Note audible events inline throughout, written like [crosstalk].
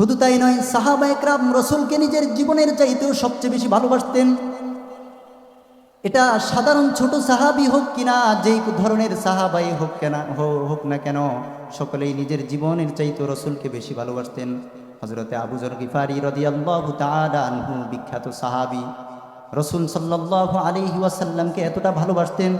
শুধু তাই নয়, সাহাবা একরাম রসুলকে নিজের জীবনের চাইতেও সবচেয়ে বেশি ভালোবাসতেন। এটা সাধারণ ছোট সাহাবি হোক কিনা যেই ধরনের সাহাবাই হোক কেন হোক না কেন, সকলেই নিজের জীবনের চাইতে রসুলকে বেশি ভালোবাসতেন। হজরতে আবুজর গিফারি রদিয়াল্লাহু তাআলা আনহু, বিখ্যাত সাহাবি, রসুল সাল্লাল্লাহু আলাইহি ওয়াসাল্লামকে এতটা ভালোবাসতেন।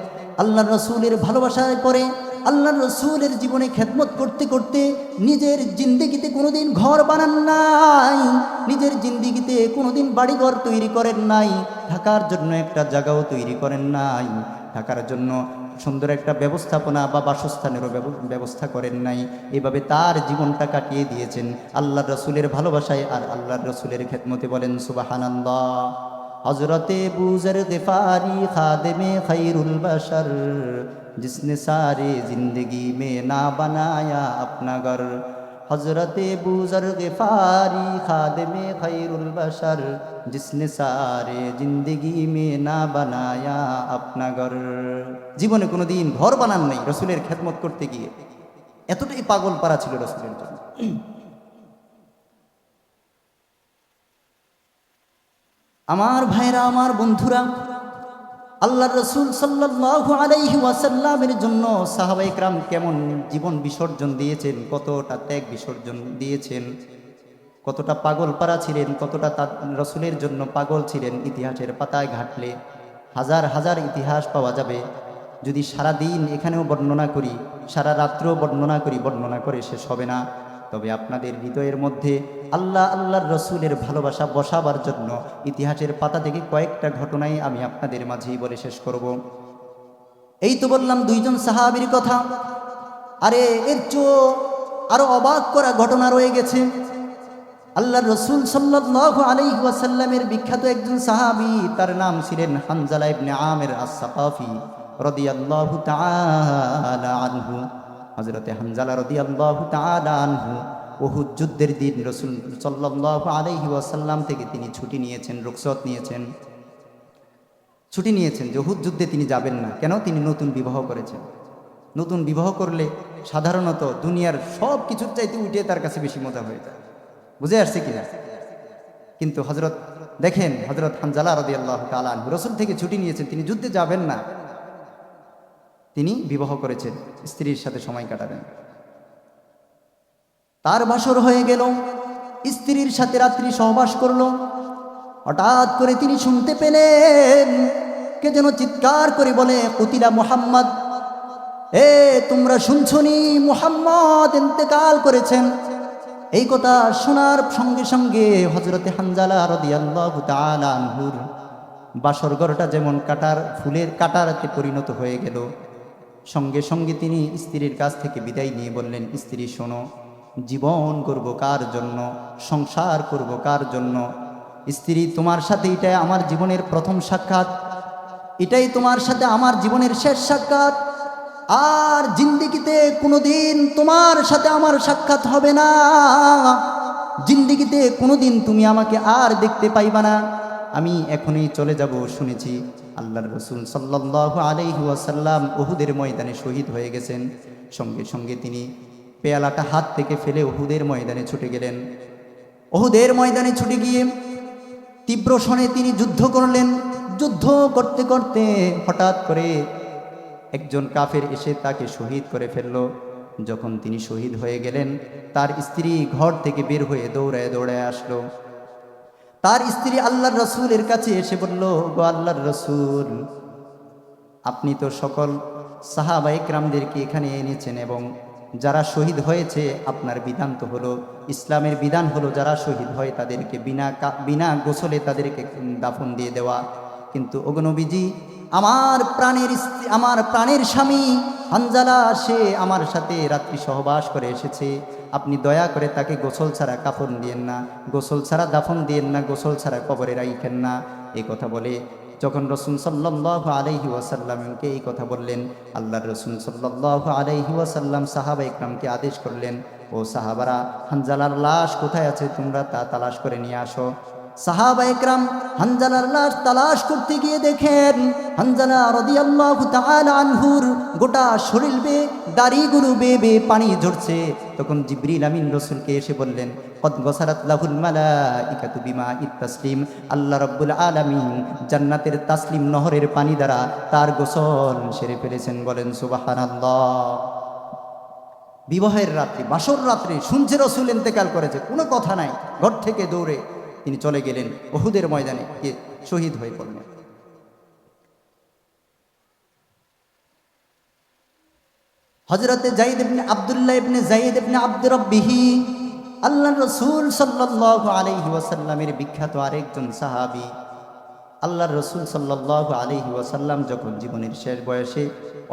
আল্লাহ রসুলের ভালোবাসায় পরে আল্লাহ রসুলের জীবনে খেদমত করতে করতে নিজের জিন্দিগিতে কোনোদিন ঘর বানান নাই, নিজের জিন্দিগিতে কোনোদিন বাড়িঘর তৈরি করেন নাই, থাকার জন্য একটা জায়গাও তৈরি করেন নাই, থাকার জন্য সুন্দর একটা ব্যবস্থাপনা বা বাসস্থানেরও ব্যব- ব্যবস্থা করেন নাই। এভাবে তার জীবনটা কাটিয়ে দিয়েছেন আল্লাহ রসুলের ভালোবাসায় আর আল্লাহ রসুলের খেদমতে বলেন সুবাহানন্দ হজরতে বুজর গেফারি খাদেমে খৈরুল বশর जिसने सारे जिंदगी में ना बनाया अपना घर हजरत बुजर गफारी खादम खैरुल बशर जिसने सारे जिंदगी में ना बनाया अपना घर জীবনে কোনো দিন ঘর বানান নাই রসুলের খেদমত করতে গিয়ে এতটাই পাগল পারা ছিল রসুলের জন্য আমার ভাইরা আমার বন্ধুরা আল্লাহ রসুল সাল্লাল্লাহু আলাইহি ওয়াসাল্লামের জন্য সাহাবাই ক্রাম কেমন জীবন বিসর্জন দিয়েছেন? কতটা ত্যাগ বিসর্জন দিয়েছেন? কতটা পাগল পারা ছিলেন? কতটা তার রসুলের জন্য পাগল ছিলেন? ইতিহাসের পাতায় ঘাটলে হাজার হাজার ইতিহাস পাওয়া যাবে। যদি সারা দিন এখানেও বর্ণনা করি, সারা রাত্রেও বর্ণনা করি, বর্ণনা করে শেষ হবে না। তবে আপনাদের হৃদয়ের মধ্যে আল্লাহ আল্লাহর রসুলের ভালোবাসা বসাবার জন্য ইতিহাসের পাতা থেকে কয়েকটা ঘটনাই আমি আপনাদের মাঝেই বলে শেষ করব। এই তো বললাম দুইজন সাহাবির কথা। আরে, এর চো আরও অবাক করা ঘটনা রয়ে গেছে। আল্লাহ রসুল সাল্লাল্লাহু আলাইহি ওয়াসাল্লামের বিখ্যাত একজন সাহাবী, তার নাম ছিলেন হানজালা ইবনে আমির আস-সাকাফি রাদিয়াল্লাহু তাআলা আনহু। হযরতে হানজালা রাদিয়াল্লাহু তাআলা আনহু উহুদ যুদ্ধের দিন রসুল সাল্লাল্লাহু আলাইহি ওয়াসাল্লাম থেকে তিনি ছুটি নিয়েছেন, রুখসত নিয়েছেন। ছুটি নিয়েছেন যে উহুদ যুদ্ধে তিনি যাবেন না। কেন? তিনি নতুন বিবাহ করেছেন। নতুন বিবাহ করলে সাধারণত দুনিয়ার সব কিছুর চাইতে উঠে তার কাছে বেশি মজা হয়ে যায়। বুঝে আসছে কিনা কিন্তু হজরত দেখেন হজরত হানজালা রদি আল্লাহ তালান রসুল থেকে ছুটি নিয়েছেন, তিনি যুদ্ধে যাবেন না। তিনি বিবাহ করেছেন স্ত্রীর সাথে সময় কাটাবেন। তার বাসর হয়ে গেল, স্ত্রীর সাথে রাত্রি সহবাস করল। হঠাৎ করে তিনি শুনতে পেলেন, কে যেন চিৎকার করে বলে, কুতিলা মোহাম্মদ, এ তোমরা শুনছনি, মোহাম্মদ ইন্তেকাল করেছেন। এই কথা শোনার সঙ্গে সঙ্গে হজরতে হানজালা বাসর ঘরটা যেমন কাটার, ফুলের কাটারতে পরিণত হয়ে গেল। সঙ্গে সঙ্গে তিনি স্ত্রীর কাছ থেকে বিদায় নিয়ে বললেন, স্ত্রী, শোনো, জীবন করব কার জন্য? সংসার করব কার জন্য? স্ত্রী, তোমার সাথে এটাই আমার জীবনের প্রথম সাক্ষাৎ। এটাই তোমার সাথে আমার জীবনের শেষ সাক্ষাৎ। আর জিন্দিগিতে কোনোদিন তোমার সাথে আমার সাক্ষাৎ হবে না। জিন্দিগিতে কোনোদিন তুমি আমাকে আর দেখতে পাইবা না। আমি এখনই চলে যাব, শুনেছি। আল্লাহর রসুল সাল্লাহ আলাইহি ওয়াসাল্লাম ওহুদের ময়দানে শহীদ হয়ে গেছেন। সঙ্গে সঙ্গে তিনি পেয়ালাটা হাত থেকে ফেলে ওহুদের ময়দানে ছুটে গেলেন। ওহুদের ময়দানে ছুটে গিয়ে তীব্র স্বনে তিনি যুদ্ধ করলেন। যুদ্ধ করতে করতে হঠাৎ করে একজন কাফের এসে তাকে শহীদ করে ফেলল। যখন তিনি শহীদ হয়ে গেলেন, তার স্ত্রী ঘর থেকে বের হয়ে দৌড়ায় দৌড়ায় আসলো। তার স্ত্রী আল্লাহর রসুলের কাছে এসে বলল, গো আল্লাহর রসুল, আপনি তো সকল সাহাবা একরামদেরকে এখানে এনেছেন এবং যারা শহীদ হয়েছে, আপনার বিধান তো হলো, ইসলামের বিধান হলো যারা শহীদ হয় তাদেরকে বিনা বিনা গোসলে তাদেরকে দাফন দিয়ে দেওয়া। কিন্তু অগনবীজি আমার প্রাণের আমার প্রাণের স্বামী হানজালা, সে আমার সাথে রাত্রি সহবাস করে এসেছে। আপনি দয়া করে তাকে গোসল ছাড়া কাফন দিয়েন না, গোসল ছাড়া দাফন দিয়েন না, গোসল ছাড়া কবরে রাইখেন না। এই কথা বলে যখন রসুন সাল্লাহ আলহি ওয়াসাল্লামকে এই কথা বললেন, আল্লাহর রসুন সাল্লাহ আলহি ওয়াসাল্লাম সাহাবা ইকরামকে আদেশ করলেন, ও সাহাবারা, হানজালার লাশ কোথায় আছে তোমরা তা তালাশ করে নিয়ে আসো। সাহাবা একরাম হানজালার লাশ তালাশ করতে গিয়ে দেখেন, হানজালা রদিয়াল্লাহু তাআলা আনহুর গোটা শরীর বে দাড়িগুলো বে বে পানি ঝরছে। তখন জিবরিল আমিন রসুলকে এসে বললেন, কদ গসারাত লাহুল মালাইকাতু বিমা ইত্তাসলিম আল্লাহ রাব্বুল আলামিন জান্নাতের তাসলিম নহরের পানি দ্বারা তার গোসল সেরে ফেলেছেন। বলেন, সুবহানাল্লাহ। বিবাহের রাত্রি, বাসর রাত্রি, শুনছে রসুল ইন্তেকাল করেছে, কোনো কথা নাই, ঘর থেকে দৌড়ে তিনি চলে গেলেন ওহুদের ময়দানে গিয়ে শহীদ হয়ে পড়লেন। হজরতে জাইদ ইবনে আব্দুল্লাহ ইবনে জাইদ ইবনে আব্দুর রব্বিহি আল্লাহ রসুল সাল্লাল্লাহু আলাইহি ওয়াসাল্লামের বিখ্যাত আরেকজন সাহাবী। আল্লাহর রসুল সাল্লাল্লাহু আলাইহি ওয়াসাল্লাম যখন জীবনের শেষ বয়সে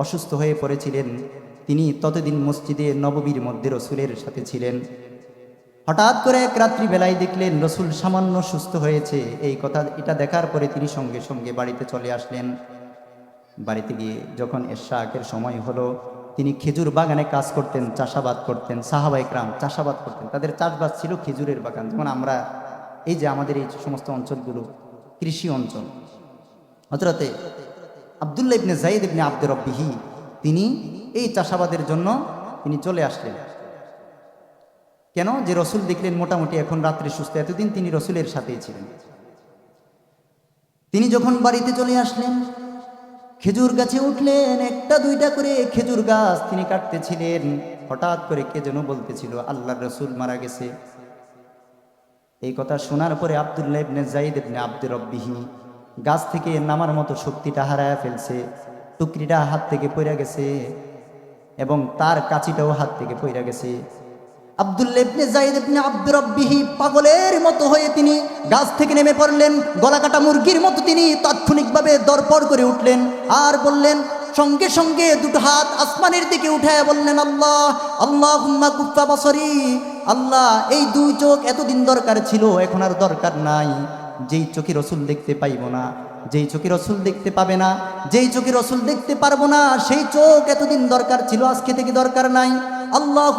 অসুস্থ হয়ে পড়েছিলেন, তিনি ততদিন মসজিদে নববীর মধ্যে রসুলের সাথে ছিলেন। হঠাৎ করে এক রাত্রিবেলায় দেখলেন রসুল সামান্য সুস্থ হয়েছে। এই কথা, এটা দেখার পরে তিনি সঙ্গে সঙ্গে বাড়িতে চলে আসলেন। বাড়িতে গিয়ে যখন এরশাকের সময় হলো, তিনি খেজুর বাগানে কাজ করতেন, চাষাবাদ করতেন সাহাবা ইকরাম চাষাবাদ করতেন। তাদের চাষবাস ছিল খেজুরের বাগান। যেমন আমরা, এই যে আমাদের এই সমস্ত অঞ্চলগুলো, কৃষি অঞ্চল হজরতে আবদুল্লাহ ইবনে জাইদ ইবনে আব্দুর রব্বিহি, তিনি এই চাষাবাদের জন্য তিনি চলে আসলেন। কেন? যে রসুল দেখলেন মোটামুটি এখন রাত্রে সুস্থ। এতদিন তিনি রসুলের সাথেই ছিলেন। তিনি যখন বাড়িতে চলে আসলেন, খেজুর গাছে উঠলেন, একটা দুইটা করে খেজুর গাছ তিনি কাটতেছিলেন। হঠাৎ করে কে যেন বলতেছিল আল্লাহ রসুল মারা গেছে। এই কথা শোনার পরে আবদুল্লাহ ইবনে জাইদ ইবনে আব্দুর রব্বিহি গাছ থেকে নামার মতো শক্তিটা হারায় ফেলছে, টুকরিটা হাত থেকে পড়ে গেছে এবং তার কাচিটাও হাত থেকে পড়ে গেছে। আব্দুল্লাহ ইবনে জাইদ ইবনে আব্দুর রব্বিহি পাগলের মতো হয়ে তিনি গাছ থেকে নেমে পড়লেন, গলা কাটা মুরগির মতো তিনি তাৎক্ষণিকভাবে দরপর করে উঠলেন আর বললেন, সঙ্গে সঙ্গে দুটো হাত আসমানের দিকে উঠায় বললেন, আল্লাহ আল্লাহ হুম্মা কুফা বসরি। আল্লাহ, এই দুই চোখ এতদিন দরকার ছিল, এখন আর দরকার নাই। যেই চোখে রসুল দেখতে পাইব না, যেই চোখে রসুল দেখতে পাবে না, যেই চোখে রসুল দেখতে পারব না, সেই চোখ এতদিন দরকার ছিল, আজকে থেকে দরকার নাই। আল্লাহ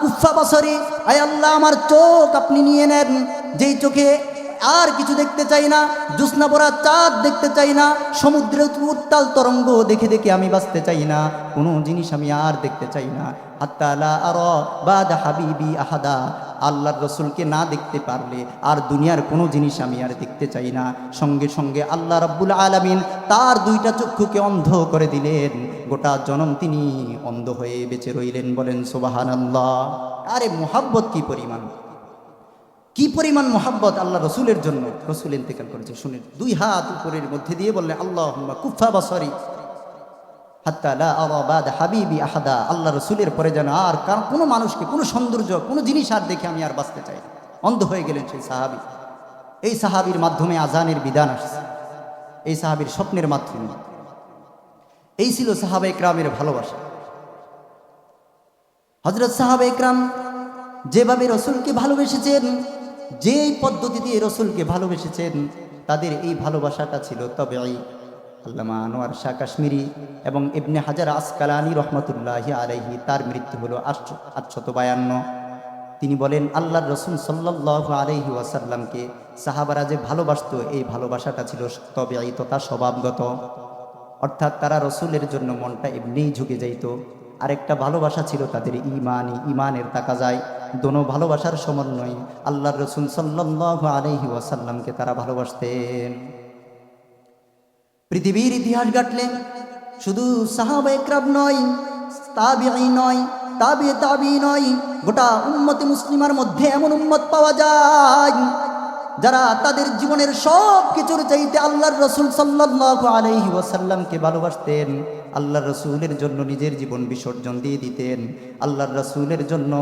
কুফা বছরে আয় আল্লাহ আমার চোখ আপনি নিয়ে নেন। যেই চোখে আর কিছু দেখতে চাই না জ্যোৎস্না পড়া চাঁদ দেখতে চাই না, সমুদ্রের উত্তাল তরঙ্গ দেখে দেখে আমি বাঁচতে চাই না, কোনো জিনিস আমি আর দেখতে চাই না। আত্মালা আর বাদ হাবিবি আহাদা, আল্লাহর রসুলকে না দেখতে পারলে আর দুনিয়ার কোনো জিনিস আমি আর দেখতে চাই না। সঙ্গে সঙ্গে আল্লাহ রব্বুল আলমিন তার দুইটা চক্ষুকে অন্ধ করে দিলেন, গোটা জনম তিনি অন্ধ হয়ে বেঁচে রইলেন বলেন সোবাহান আল্লাহ আরে মোহাব্বত কি পরিমাণ? কি পরিমাণ মোহাব্বত আল্লাহ রসুলের জন্য? রসুল ইন্তেকাল করেছে শুনে দুই হাত উপরের মধ্যে দিয়ে বললেন আল্লাহ কুফা বা সরি হাত্তালাবাদ হাবিবি আহাদা। আল্লাহ রসুলের পরে যেন আর কারণ কোনো মানুষকে, কোনো সৌন্দর্য, কোনো জিনিস আর দেখে আমি আর বাঁচতে চাই অন্ধ হয়ে গেলেন সেই সাহাবি। এই সাহাবির মাধ্যমে আজানের বিধান আসছে। এই সাহাবির স্বপ্নের মাধ্যমে। এই ছিল সাহাবা ইকরামের ভালোবাসা। হজরত সাহাবা ইকরাম যেভাবে রসুলকে ভালোবেসেছেন যেই পদ্ধতিতে রসুলকে ভালোবেসেছেন, তাদের এই ভালোবাসাটা ছিল তবে আল্লামা আনোয়ার শাহ কাশ্মীরি এবং ইবনে হাজার আসকালানি রহমতুল্লাহ আলাইহি, তার মৃত্যু হলো আটশো আটশত বায়ান্ন তিনি বলেন, আল্লাহর রসুল সাল্লাহ আলহি ওয়াসাল্লামকে সাহাবারা যে ভালোবাসত, এই ভালোবাসাটা ছিল তবে তথা স্বভাবগত। অর্থাৎ তারা রসুলের জন্য মনটা এমনিই ঝুঁকে যাইত। আরেকটা ভালোবাসা ছিল তাদের ইমানই ইমানের তাকা যায় দোনো ভালোবাসার সমন্বয় আল্লাহর রসুল সাল্লাহ আলহি ওয়াসাল্লামকে তারা ভালোবাসতেন। পৃথিবীর ইতিহাস ঘাটলে শুধু সাহাবা একরাব নয় তাবিআই নয় তাবি তাবি নয়, গোটা উম্মতে মুসলিমার মধ্যে এমন উম্মত পাওয়া যায় যারা তাদের জীবনের সব কিছুর চাইতে আল্লাহর রসুল সাল্লাহ আলহি ওয়াসাল্লামকে ভালোবাসতেন। আল্লাহর রসুলের জন্য নিজের জীবন বিসর্জন দিয়ে দিতেন। আল্লাহর রসুলের জন্য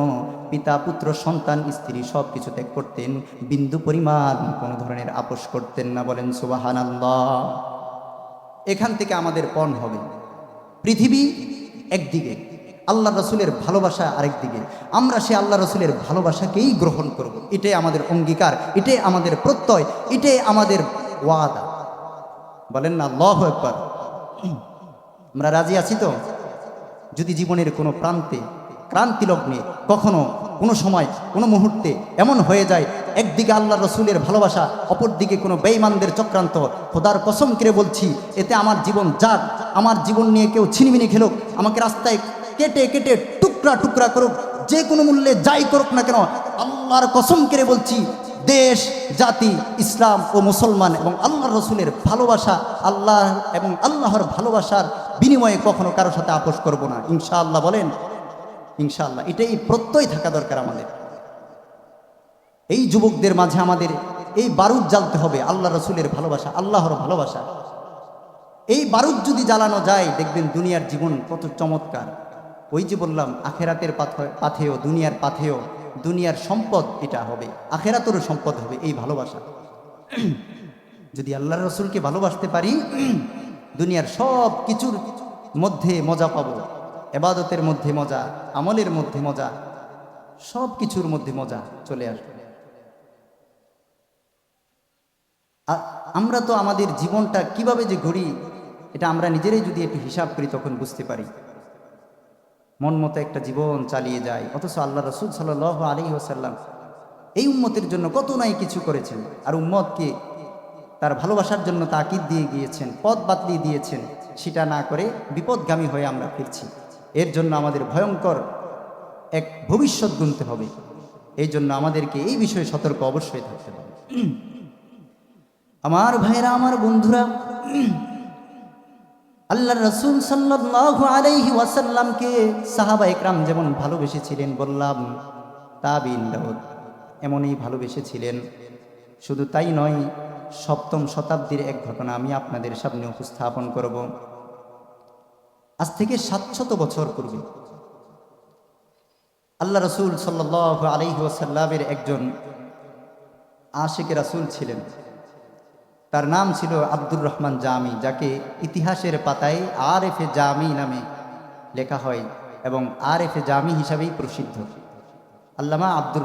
পিতা, পুত্র, সন্তান, স্ত্রী সব কিছু ত্যাগ করতেন। বিন্দু পরিমাণ কোনো ধরনের আপোষ করতেন না, বলেন সুবাহান আল্লাহ এখান থেকে আমাদের পণ হবে। পৃথিবী একদিকে, আল্লাহ রসুলের ভালোবাসা আরেক দিকে আমরা সে আল্লাহ রসুলের ভালোবাসাকেই গ্রহণ করব। এটাই আমাদের অঙ্গীকার, এটাই আমাদের প্রত্যয়, এটাই আমাদের ওয়াদা। বলেন না, আল্লাহ একবার আমরা রাজি আছি তো? যদি জীবনের কোনো প্রান্তে ক্রান্তি লগ্নে কখনো কোনো সময়, কোনো মুহূর্তে এমন হয়ে যায়, একদিকে আল্লাহ রসুলের ভালোবাসা, অপরদিকে কোনো বেঈমানদের চক্রান্ত, খোদার কসম করে বলছি, এতে আমার জীবন যাক, আমার জীবন নিয়ে কেউ ছিনিমিনি খেলুক, আমাকে রাস্তায় কেটে কেটে টুকরা টুকরা করুক, যে কোনো মূল্যে যাই করুক না কেন, আল্লাহর কসম করে বলছি, দেশ, জাতি, ইসলাম ও মুসলমান এবং আল্লাহ রসুলের ভালোবাসা আল্লাহ এবং আল্লাহর ভালোবাসার বিনিময়ে কখনো কারোর সাথে আপোষ করব না। ইনশাআল্লাহ বলেন, ইনশাআল্লাহ, এটাই প্রত্যয় থাকা দরকার আমাদের। এই যুবকদের মাঝে আমাদের এই বারুদ জ্বালতে হবে আল্লাহ রসুলের ভালোবাসা, আল্লাহর ভালোবাসা। এই বারুদ যদি জ্বালানো যায়, দেখবেন দুনিয়ার জীবন কত চমৎকার। ওই যে বললাম, আখেরাতের পাথ- পাথেও দুনিয়ার পাথেও দুনিয়ার সম্পদ এটা হবে, আখেরাতেরও সম্পদ হবে, এই ভালোবাসা। [clears throat] যদি আল্লাহ রসুলকে ভালোবাসতে পারি দুনিয়ার সব কিছুর মধ্যে মজা পাবো। এবাদতের মধ্যে মজা, আমলের মধ্যে মজা, সব কিছুর মধ্যে মজা চলে আসবে। আ- আমরা তো আমাদের জীবনটা কীভাবে যে ঘুরি এটা আমরা নিজেরাই যদি একটু হিসাব করি তখন বুঝতে পারি। মন মতো একটা জীবন চালিয়ে যায়, অথচ আল্লাহ রসুল সাল আলী ওসাল্লাম এই উম্মতের জন্য কত নাই কিছু করেছেন। আর উম্মতকে তার ভালোবাসার জন্য তাকিদ দিয়ে গিয়েছেন, পথ বাতলি দিয়েছেন, সেটা না করে বিপদগামী হয়ে আমরা ফিরছি। এর জন্য আমাদের ভয়ঙ্কর এক ভবিষ্যৎ গুনতে হবে। এই জন্য আমাদেরকে এই বিষয়ে সতর্ক অবশ্যই থাকতে হবে। আমার ভাইরা আমার বন্ধুরা আল্লাহ রসুল সাল্লাল্লাহু আলাইহি ওয়াসাল্লামকে সাহাবা একরাম যেমন ভালোবেসেছিলেন, বললাম, তাবিন এমনই ভালোবেসেছিলেন। শুধু তাই নয় সপ্তম শতাব্দীর এক ঘটনা আমি আপনাদের সামনে উপস্থাপন করব। আজ থেকে সাতশত বছর পূর্বে আল্লাহ রসুল সাল্লাল্লাহু আলাইহি ওয়াসাল্লামের একজন আশেকে রাসূল ছিলেন। তার নাম ছিল আব্দুর রহমান জামি, যাকে ইতিহাসের পাতায় আর এফে জামি নামে লেখা হয় এবং আর এফে জামি হিসাবেই প্রসিদ্ধ। আল্লামা আব্দুর